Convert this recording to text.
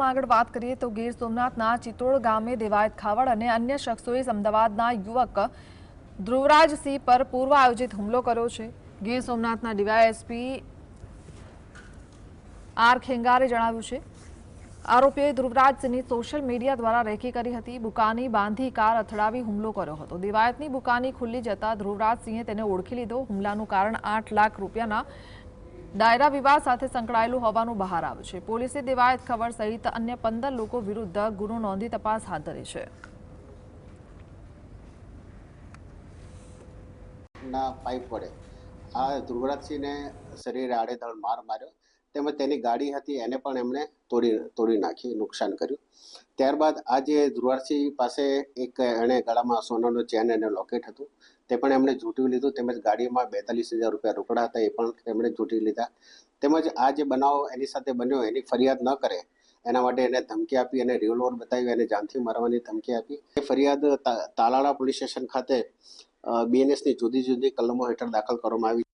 આગળ વાત કરીએ તો ગીર સોમનાથના ચિત્તોડ ગામે દેવાયત ખાવડ અને અન્ય શખ્સોએ અમદાવાદના યુવક ધ્રુવરાજસિંહ પર પૂર્વ આયોજિત હુમલો કર્યો છે. ગીર સોમનાથના ડીવાયએસપી આર ખેંગારે જણાવ્યું છે. આરોપીએ ધ્રુવરાજસિંહની સોશિયલ મીડિયા દ્વારા રેકી કરી હતી. બુકાની બાંધી કાર અથડાવી હુમલો કર્યો હતો. દિવાયતની બુકાની ખુલ્લી જતા ધ્રુવરાજસિંહે તેને ઓળખી લીધો. હુમલાનું કારણ આઠ લાખ રૂપિયાના દાયરા વિવાદ સાથે સંકળાયેલું હોવાનું બહાર આવ્યું છે. પોલીસે દેવાયત ખબર સહિત અન્ય પંદર લોકો વિરુદ્ધ ગુનો નોંધી તપાસ હાથ ધરી છે. ના, પાઇપ વડે. આ ધ્રુવરાજસિંહને શરીરે આડેધડ માર માર્યો. તેમજ તેની ગાડી હતી, એને પણ એમણે તોડી તોડી નાખી, નુકસાન કર્યું. ત્યારબાદ આજે ધ્રુવારસિંહ પાસે એક એણે ગળામાં સોનાનું ચેન અને લોકેટ હતું, તે પણ એમણે ઝૂંટવી લીધું. તેમજ ગાડીમાં બેતાલીસ હજાર રૂપિયા રોકડા હતા, એ પણ એમણે ઝૂંટી લીધા. તેમજ આ જે બનાવ એની સાથે બન્યો, એની ફરિયાદ ન કરે, એના માટે એને ધમકી આપી અને રિવોલ્વર બતાવી અને જાનથી મારવાની ધમકી આપી. એ ફરિયાદ તાલાળા પોલીસ સ્ટેશન ખાતે બીએનએસની જુદી જુદી કલમો હેઠળ દાખલ કરવામાં આવી